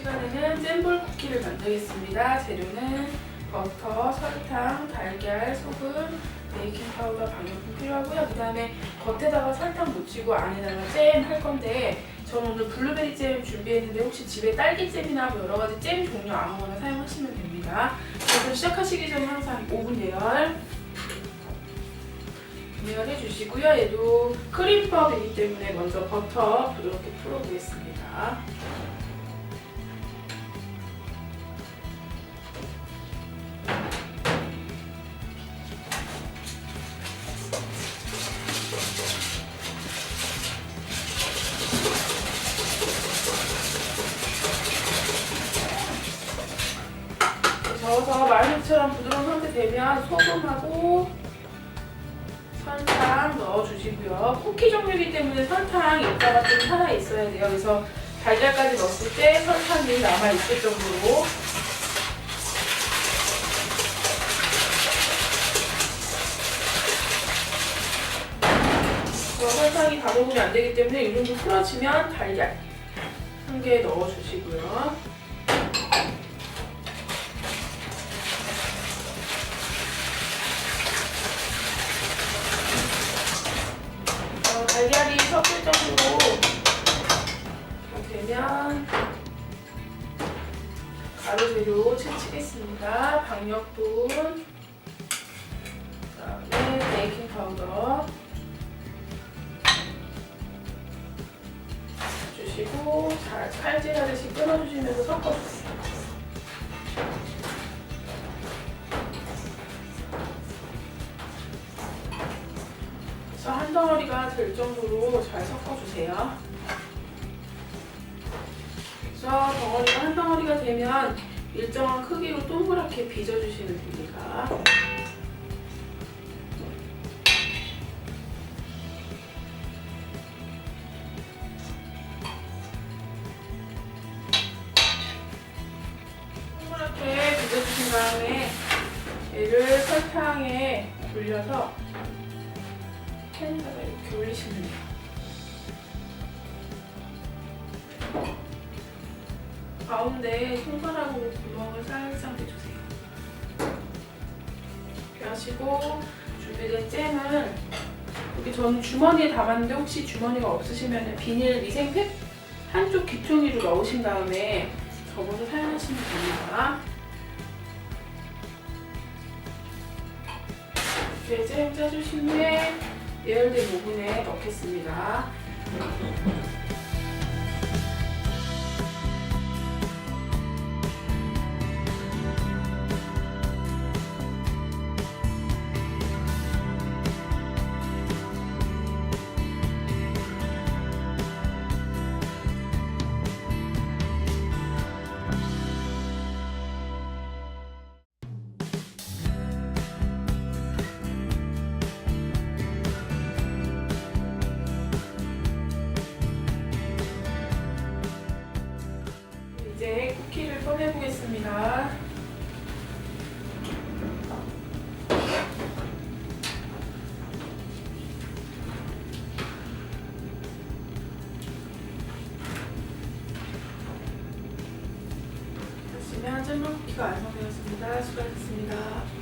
잼볼 쿠키를 만들겠습니다. 재료는 버터, 설탕, 달걀, 소금, 베이킹 파우더, 방역품 필요하고요. 그 다음에 겉에다가 설탕 묻히고 안에다가 잼 할 건데 저는 오늘 블루베리 잼 준비했는데 혹시 집에 딸기 잼이나 뭐 여러 가지 잼 종류 아무거나 사용하시면 됩니다. 그래서 시작하시기 전에 항상 오븐 예열 예열해 주시고요. 얘도 크림밥이기 때문에 먼저 버터 이렇게 풀어보겠습 저어서 말육처럼 부드러운 상태 되면 소금하고 설탕 넣어주시고요. 쿠키 종류이기 때문에 설탕 입자가 좀 살아 있어야 돼요. 그래서 달걀까지 넣었을 때 설탕이 남아 있을 정도로 설탕이 다 녹으면 안 되기 때문에 이 정도 풀어지면 달걀 한 개 넣어주시고요. 어, 달걀이 섞일 정도로 되면 가루 재료 채치겠습니다. 박력분, 그다음에 베이킹 파우더 주시고 잘 칼질하듯이 끊어주시면서 섞어주세요. 그래서 한 덩어리가 될 정도로 잘 섞어주세요. 그래서 덩어리가 한 덩어리가 되면 일정한 크기로 동그랗게 빚어주시면 됩니다. 얘를 설탕에 돌려서 팬에다가 이렇게 올리시면 돼요. 가운데 손가락으로 구멍을 살짝 내주세요. 이렇게 하시고 준비된 잼을 여기 저는 주머니에 담았는데 혹시 주머니가 없으시면 비닐 위생팩 한쪽 귀퉁이로 넣으신 다음에 접어서 사용하시면 됩니다. 잼 짜주신 후에 예열된 오븐에 넣겠습니다. 꺼내보겠습니다. 보시면 잼물 쿠키가 완성되었습니다. 수고하셨습니다.